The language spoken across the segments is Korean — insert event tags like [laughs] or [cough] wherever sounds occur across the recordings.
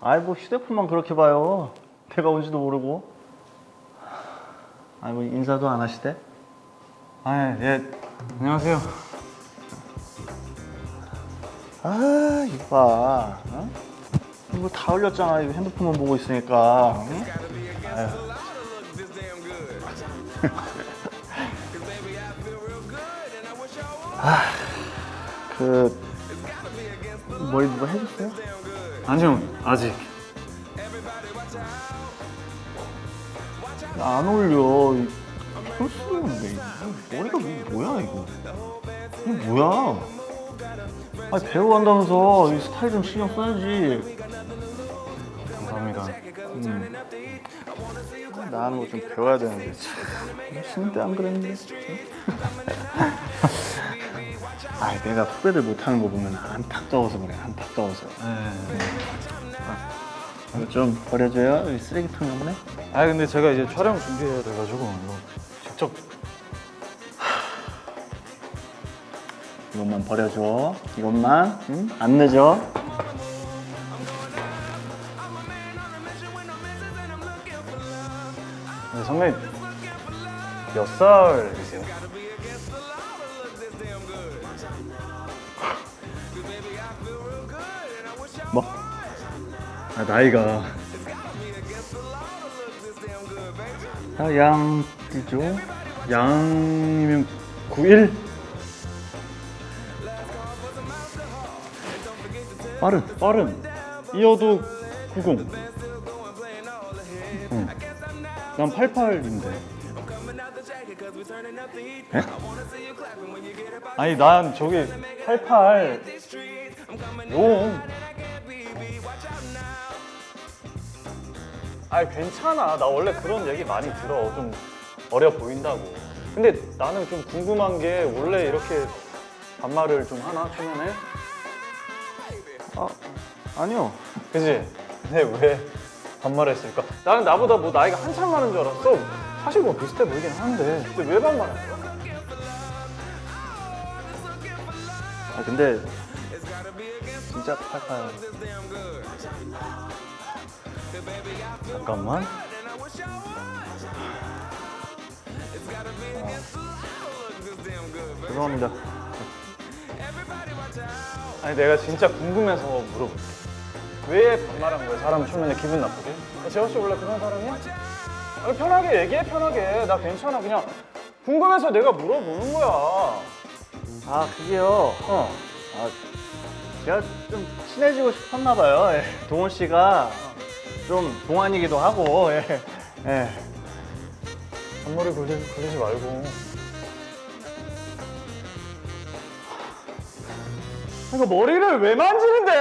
아이 뭐 휴대폰만 그렇게 봐요. 내가 온지도 모르고. 아이 뭐 인사도 안 하시대? 아, 예. 안녕하세요. 아 이봐. 어? 이거 다 올렸잖아. 이거 핸드폰만 보고 있으니까. 응? 아유. [laughs] 아 그 머리 누가 해줬어요? 아니요, 아직. 안 어울려. 이거. 머리가 뭐, 뭐야 이거? 이거 뭐야? 아 배우 한다면서 이 스타일 좀 신경 써야지. 감사합니다. 나는 뭐 좀 배워야 되는데. 쉬는 때안 그랬는데. [laughs] 아 내가 후배들 못하는 거 보면 안타까워서 그래 안타까워서. 네. 이거 좀 버려줘요. 여기 쓰레기통 없네. 아, 근데 제가 이제 촬영 준비해야 돼가지고 이거 직접 이것만 버려줘. 이것만. 응? 안 늦어. 네, 선배님 몇 살이세요? 아, 나이가 아, 양띠죠? 양이면 91? 빠른. 빠른 이어도 90. 응. 난 88인데. 아니 난 저기 88 용. 아니 괜찮아. 나 원래 그런 얘기 많이 들어. 좀 어려 보인다고. 근데 나는 좀 궁금한 게 원래 이렇게 반말을 좀 하나 초면에? 아, 아니요. 그지? 근데 왜 반말했을까? 나는 나보다 뭐 나이가 한참 많은 줄 알았어. 사실 뭐 비슷해 보이긴 하는데. 근데 왜 반말한 거야? 아, 근데 진짜 팔팔. 잠깐만. 죄송합니다. 아니 내가 진짜 궁금해서 물어볼게. 왜 반말한 거야? 사람 초면에 기분 나쁘게? 재호 씨 원래 그런 사람이야? 아니 편하게 얘기해 편하게. 나 괜찮아 그냥 궁금해서 내가 물어보는 거야. 아, 그게요. 어. 아, 제가 좀 친해지고 싶었나 봐요. 예. 동원 씨가 좀 동안이기도 하고. 예. 예. 반말에 걸리, 걸리지 말고. 이거 머리를 왜 만지는데?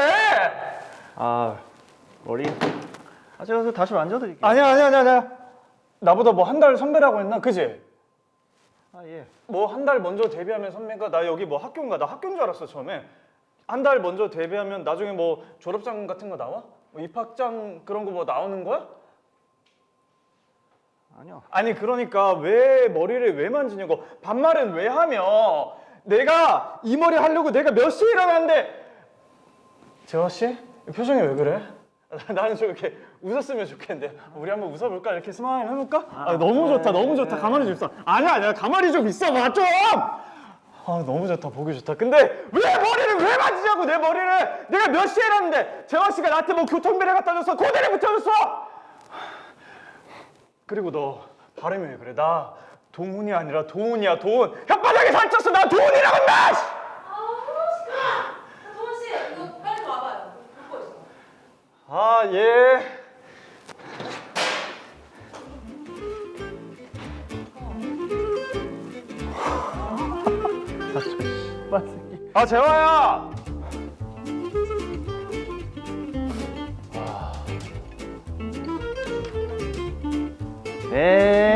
아, 머리. 아, 제가 다시 만져드릴게요. 아니야 아니야 아니야 아니야. 나보다 뭐 한 달 선배라고 했나? 그지? 아, 예. 뭐 한 달 먼저 데뷔하면 선배가 나 여기 뭐 학교인가? 나 학교인 줄 알았어 처음에. 한 달 먼저 데뷔하면 나중에 뭐 졸업장 같은 거 나와? 뭐 입학장 그런 거 뭐 나오는 거야? 아니요. 아니 그러니까 왜 머리를 왜 만지냐고. 반말은 왜 하며? 내가 이 머리 하려고 내가 몇 시에 일어났는데? 재화 씨? 표정이 왜 그래? [laughs] 나는 좀 이렇게 웃었으면 좋겠는데. 우리 한번 웃어볼까? 이렇게 스마일 해볼까? 아, 너무 좋다 너무 좋다. 가만히 좀 있어. 아니야 아니야. 가만히 좀 있어 봐 좀 아 너무 좋다 보기 좋다 근데 왜 머리를 왜 만지냐고 내 머리를 내가 몇 시에 일어났는데 재화 씨가 나한테 뭐 교통비를 갖다 줬어 고대를 붙여줬어 그리고 너 발음이 왜 그래? 나 동훈이 아니라 도훈이야 도훈. 혓바닥에 살쪘어. 나 도훈이라고 인마! 씨! 도원 씨, 이거 빨리 좀 와봐요. 듣고 있어. 아 예. 빨리. 아 재화야. 네.